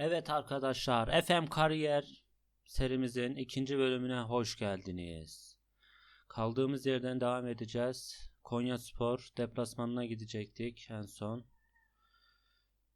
Evet arkadaşlar, FM Kariyer serimizin ikinci bölümüne hoş geldiniz. Kaldığımız yerden devam edeceğiz. Konya Spor deplasmanına gidecektik en son.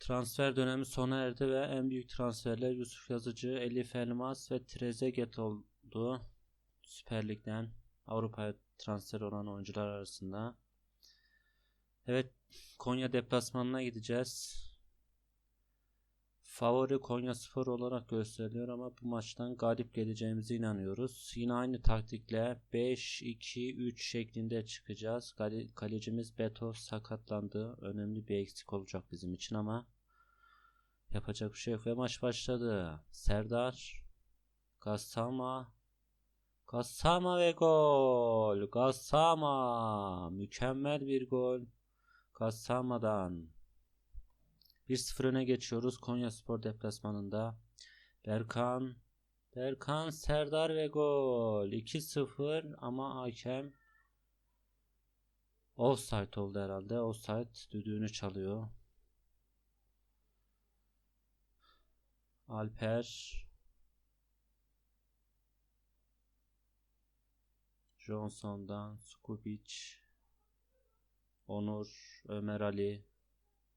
Transfer dönemi sona erdi ve en büyük transferler Yusuf Yazıcı, Elif Elmas ve Trezeguet oldu. Süper Lig'den Avrupa'ya transfer olan oyuncular arasında. Evet, Konya deplasmanına gideceğiz. Favori Konya Spor olarak gösteriliyor ama bu maçtan galip geleceğimize inanıyoruz. Yine aynı taktikle 5-2-3 şeklinde çıkacağız. Kale- kalecimiz Beto sakatlandı. Önemli bir eksik olacak bizim için ama yapacak bir şey yok ve maç başladı. Serdar Gassama Gassama ve gol. Gassama mükemmel bir gol. Gassama'dan 1-0 öne geçiyoruz Konya Spor deplasmanında. Berkan Berkan Serdar ve gol. 2-0 ama hakem offside oldu herhalde. Offside düdüğünü çalıyor. Alper Johnson'dan Skubic Onur Ömer Ali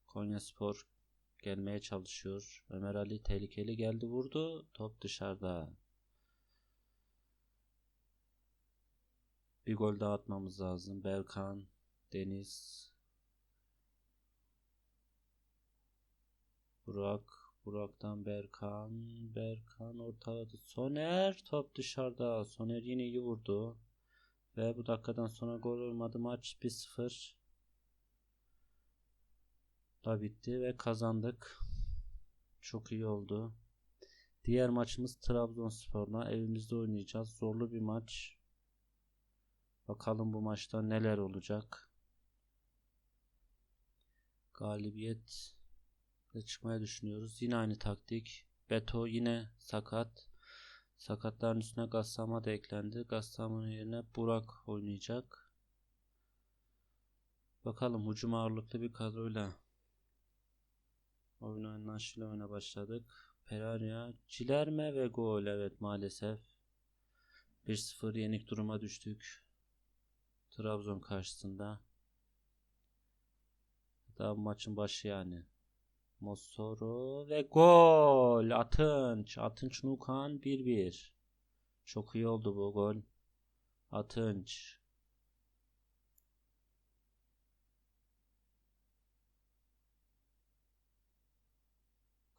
Konyaspor gelmeye çalışıyor. Ömer Ali tehlikeli geldi vurdu. Top dışarıda. Bir gol daha atmamız lazım. Berkan, Deniz, Burak, Burak'tan Berkan, Berkan ortaladı. Soner top dışarıda. Soner yine iyi vurdu. Ve bu dakikadan sonra gol olmadı. Maç 1-0 da bitti ve kazandık. Çok iyi oldu. Diğer maçımız Trabzonspor'la evimizde oynayacağız. Zorlu bir maç. Bakalım bu maçta neler olacak. Galibiyet çıkmaya düşünüyoruz. Yine aynı taktik. Beto yine sakat. Sakatların üstüne Gassama da eklendi. Gassama'nın yerine Burak oynayacak. Bakalım hücum ağırlıklı bir kadroyla Oyun anlaşıyla oyuna başladık. Peraria, Cilerme ve gol. Evet maalesef. 1-0 yenik duruma düştük. Trabzon karşısında. Daha maçın başı yani. Mossoro ve gol. Atınç. Atınç Nukan 1-1. Çok iyi oldu bu gol. Atınç.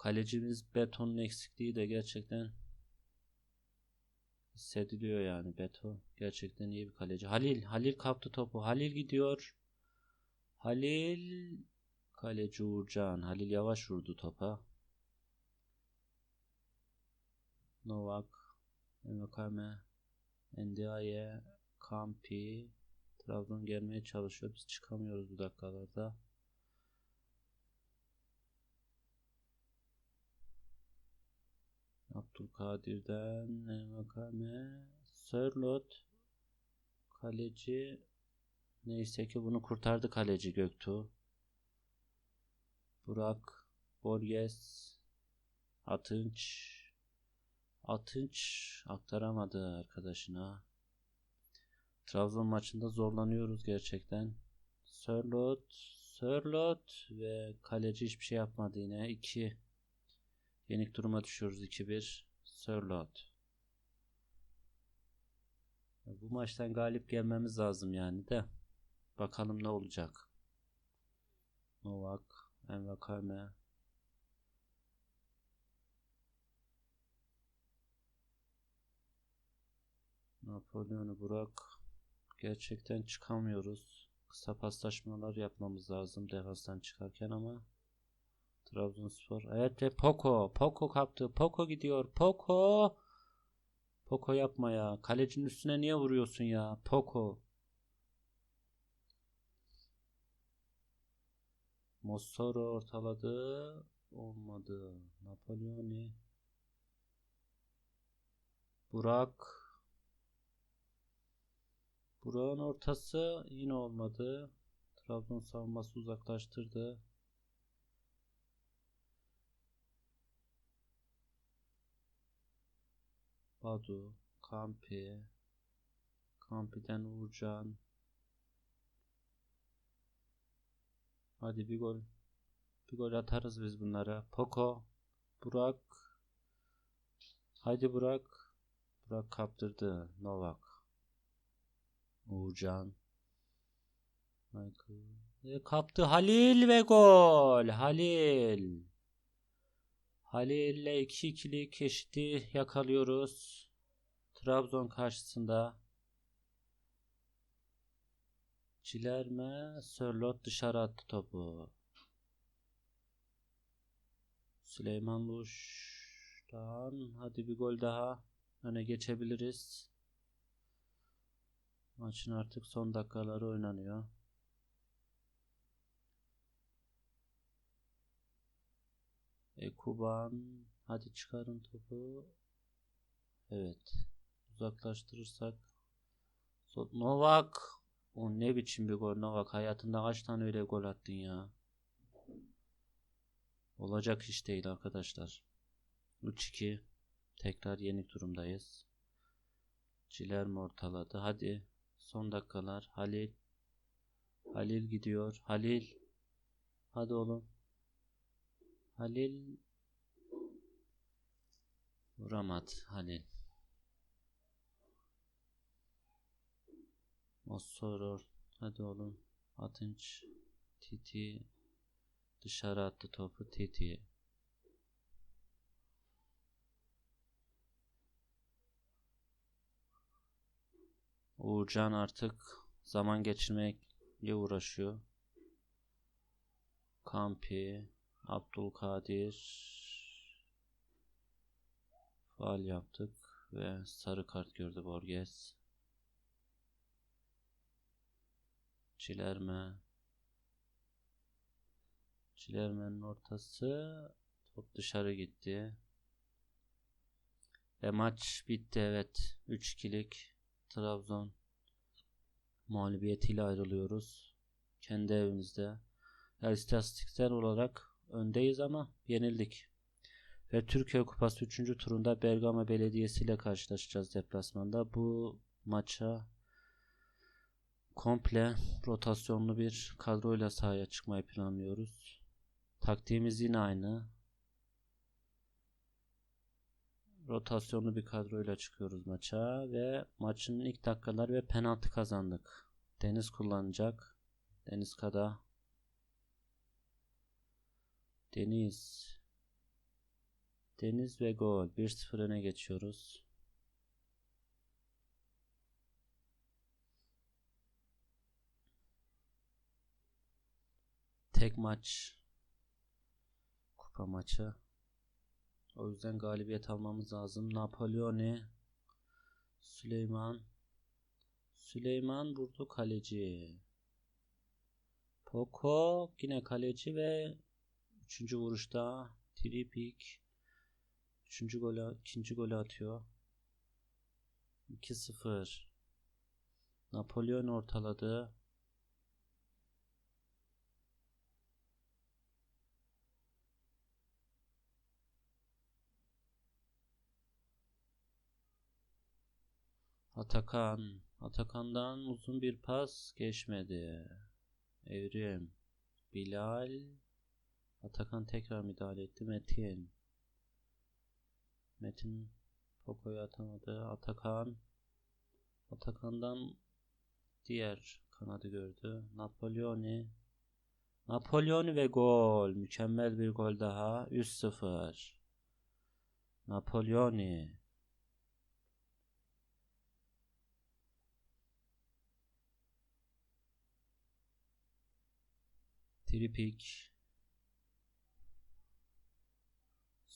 Kalecimiz Beton'un eksikliği de gerçekten hissediliyor yani Beto. Gerçekten iyi bir kaleci. Halil, Halil kaptı topu. Halil gidiyor. Halil kaleci Uğurcan. Halil yavaş vurdu topa. Novak, Emekame, Ndiaye, Kampi, Trabzon gelmeye çalışıyor. Biz çıkamıyoruz bu dakikalarda. Abdülkadir'den Makame Sörlot kaleci. Neyse ki bunu kurtardı kaleci Göktuğ. Burak Borges Atınç. Atınç aktaramadı arkadaşına. Trabzon maçında zorlanıyoruz gerçekten. Sörlot Sörlot ve kaleci hiçbir şey yapmadı yine. 2 Yenik duruma düşüyoruz 2-1. Sörlot. Bu maçtan galip gelmemiz lazım yani de. Bakalım ne olacak. Novak, Envakame. Napolyon'u Burak. Gerçekten çıkamıyoruz. Kısa paslaşmalar yapmamız lazım defanstan çıkarken ama Trabzonspor. Evet ve Poco. Poco kaptı. Poco gidiyor. Poco. Poco yapma ya. Kalecinin üstüne niye vuruyorsun ya? Poco. Mossoro ortaladı. Olmadı. Napoleoni. Burak. Burak'ın ortası yine olmadı. Trabzon savunması uzaklaştırdı. Badu, Kampi, Kampi'den Uğurcan. Hadi bir gol. Bir gol atarız biz bunlara. Poco, Burak. Hadi Burak. Burak kaptırdı. Novak. Uğurcan. Michael. E, kaptı Halil ve gol. Halil. Halil'le 2-2'lik eşiti yakalıyoruz. Trabzon karşısında. Cilerme Sörlot dışarı attı topu. Süleyman Luş'tan hadi bir gol daha öne geçebiliriz. Maçın artık son dakikaları oynanıyor. Ekuban hadi çıkarın topu. Evet. Uzaklaştırırsak Novak o ne biçim bir gol Novak hayatında kaç tane öyle gol attın ya. Olacak iş değil arkadaşlar. 3-2 tekrar yenik durumdayız. Ciler mi ortaladı? Hadi son dakikalar. Halil Halil gidiyor. Halil Hadi oğlum. Halil vuramadı Halil. Mossoror. Hadi oğlum. Atınç. Titi. Dışarı attı topu Titi. Uğurcan artık zaman geçirmekle uğraşıyor. Kampi. Abdülkadir. Faal yaptık ve sarı kart gördü Borges. Çilerme. Çilerme'nin ortası top dışarı gitti. Ve maç bitti evet. 3-2'lik Trabzon mağlubiyetiyle ayrılıyoruz. Kendi evimizde. Yani istatistiksel olarak öndeyiz ama yenildik. Ve Türkiye Kupası 3. turunda Bergama Belediyesi ile karşılaşacağız deplasmanda. Bu maça komple rotasyonlu bir kadroyla sahaya çıkmayı planlıyoruz. Taktiğimiz yine aynı. Rotasyonlu bir kadroyla çıkıyoruz maça ve maçın ilk dakikalar ve penaltı kazandık. Deniz kullanacak. Deniz Kada. Deniz. Deniz ve gol. 1-0 öne geçiyoruz. Tek maç. Kupa maçı. O yüzden galibiyet almamız lazım. Napoleone. Süleyman. Süleyman vurdu kaleci. Poco yine kaleci ve üçüncü vuruşta Tripik üçüncü golü ikinci golü atıyor. 2-0 Napolyon ortaladı. Atakan. Atakan'dan uzun bir pas geçmedi. Evrim. Bilal. Atakan tekrar müdahale etti. Metin. Metin Poco'yu atamadı. Atakan. Atakan'dan diğer kanadı gördü. Napoleoni. Napoleoni ve gol. Mükemmel bir gol daha. 3-0. Napoleoni. Tripik.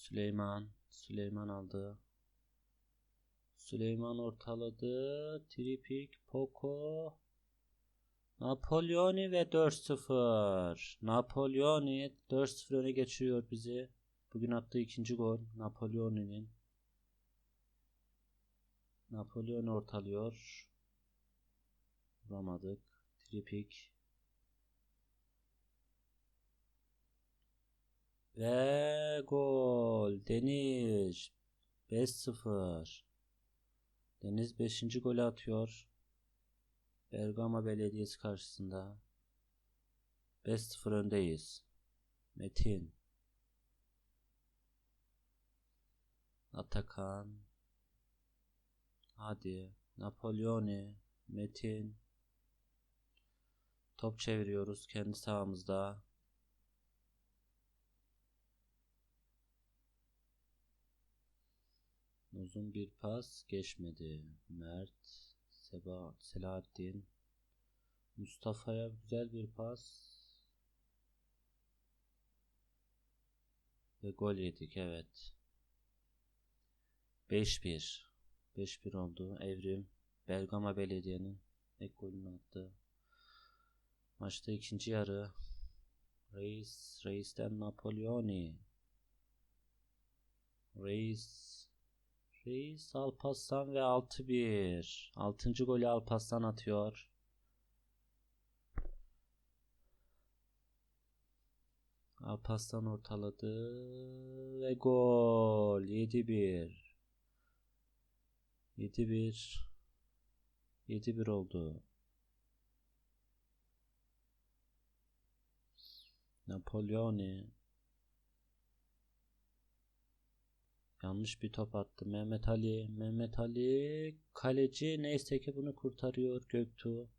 Süleyman. Süleyman aldı. Süleyman ortaladı. Tripik. Poco. Napoleoni ve 4-0. Napoleoni 4-0 öne geçiriyor bizi. Bugün attığı ikinci gol Napoleoni'nin. Napolyon ortalıyor. Vuramadık. Tripik. Ve gol. Deniz. 5-0. Deniz 5. golü atıyor. Bergama Belediyesi karşısında. 5-0 öndeyiz. Metin. Atakan. Hadi. Napoleoni. Metin. Top çeviriyoruz kendi sahamızda. Uzun bir pas geçmedi. Mert, Seba, Selahattin, Mustafa'ya güzel bir pas. Ve gol yedik evet. 5-1. 5-1 oldu. Evrim Bergama Belediye'nin ilk golünü attı. Maçta ikinci yarı. Reis, Reis'ten Napoleoni. Reis Reis Alpaslan ve 6-1. 6. golü Alpaslan atıyor. Alpaslan ortaladı ve gol 7-1. 7-1. 7-1 oldu. Napoleoni Yanlış bir top attı. Mehmet Ali. Mehmet Ali. Kaleci neyse ki bunu kurtarıyor Göktuğ.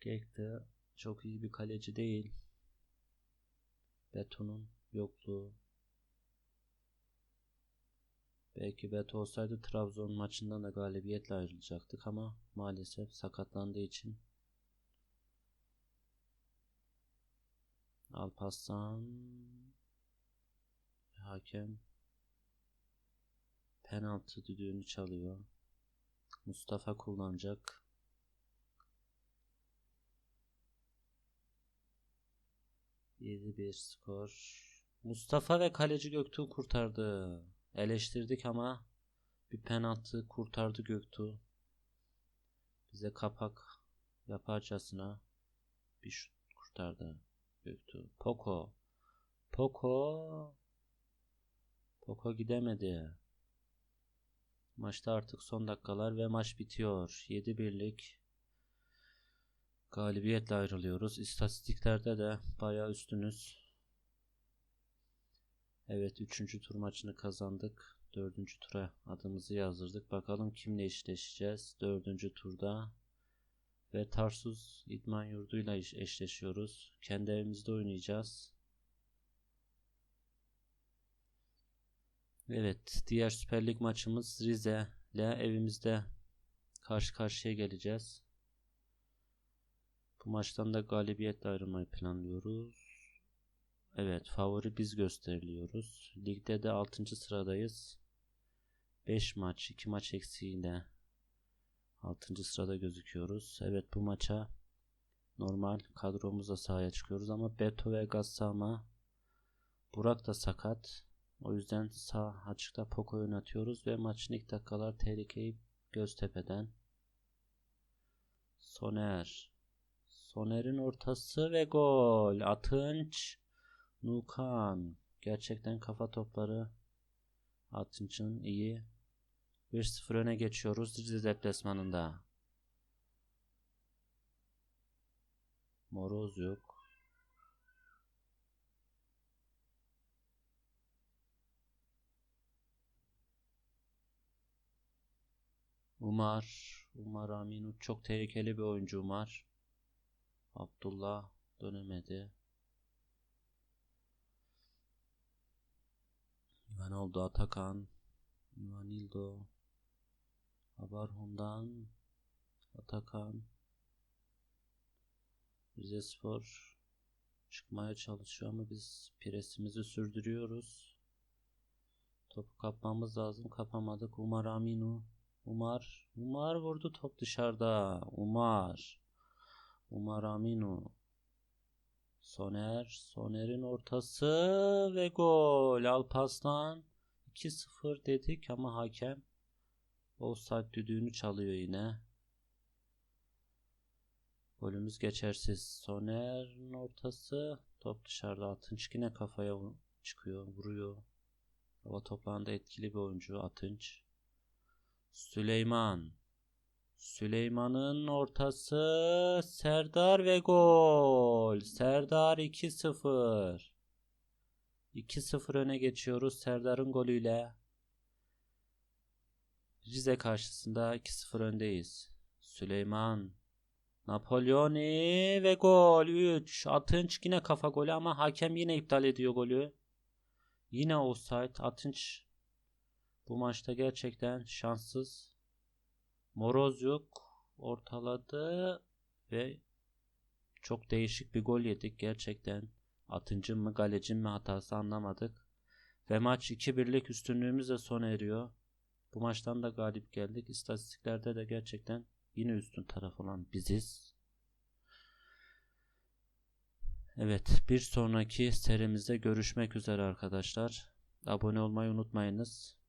Göktuğ çok iyi bir kaleci değil. Beto'nun yokluğu. Belki Beto olsaydı Trabzon maçından da galibiyetle ayrılacaktık ama maalesef sakatlandığı için Alparslan Hakem penaltı düdüğünü çalıyor. Mustafa kullanacak. Yedi bir skor. Mustafa ve kaleci Göktuğ kurtardı. Eleştirdik ama bir penaltı kurtardı Göktuğ. Bize kapak yaparcasına bir şut kurtardı Göktuğ. Poco. Poco Poco gidemedi. Maçta artık son dakikalar ve maç bitiyor. 7 birlik galibiyetle ayrılıyoruz. İstatistiklerde de bayağı üstünüz. Evet 3. tur maçını kazandık. 4. tura adımızı yazdırdık. Bakalım kimle eşleşeceğiz 4. turda. Ve Tarsus İdman Yurdu'yla eşleşiyoruz. Kendi evimizde oynayacağız. Evet, diğer Süper Lig maçımız Rize ile evimizde karşı karşıya geleceğiz. Bu maçtan da galibiyetle ayrılmayı planlıyoruz. Evet, favori biz gösteriliyoruz. Ligde de 6. sıradayız. 5 maç, 2 maç eksiğiyle 6. sırada gözüküyoruz. Evet, bu maça normal kadromuzla sahaya çıkıyoruz ama Beto ve Gassama Burak da sakat. O yüzden sağ açıkta Poco oynatıyoruz ve maçın ilk dakikalar tehlikeyi Göztepe'den. Soner. Soner'in ortası ve gol. Atınç. Nukan. Gerçekten kafa topları Atınç'ın iyi. 1-0 öne geçiyoruz Rize deplasmanında. Moroz yok. Umar. Umar Aminu çok tehlikeli bir oyuncu Umar. Abdullah dönemedi. oldu Atakan. Ivanildo. Abarhun'dan Atakan. Rize Spor çıkmaya çalışıyor ama biz presimizi sürdürüyoruz. Topu kapmamız lazım. Kapamadık. Umar Aminu Umar. Umar vurdu top dışarıda. Umar. Umar Aminu. Soner. Soner'in ortası ve gol. Alpaslan. 2-0 dedik ama hakem offside düdüğünü çalıyor yine. Golümüz geçersiz. Soner'in ortası. Top dışarıda. Altınç yine kafaya çıkıyor. Vuruyor. Hava toprağında etkili bir oyuncu Atınç. Süleyman. Süleyman'ın ortası Serdar ve gol. Serdar 2-0. 2-0 öne geçiyoruz Serdar'ın golüyle. Rize karşısında 2-0 öndeyiz. Süleyman. Napolyoni ve gol 3. Atınç yine kafa golü ama hakem yine iptal ediyor golü. Yine offside. Atınç bu maçta gerçekten şanssız. Morozyuk ortaladı ve çok değişik bir gol yedik gerçekten. Atınç'ın mı Galec'in mi hatası anlamadık. Ve maç 2-1'lik üstünlüğümüzle sona eriyor. Bu maçtan da galip geldik. İstatistiklerde de gerçekten yine üstün taraf olan biziz. Evet, bir sonraki serimizde görüşmek üzere arkadaşlar. Abone olmayı unutmayınız.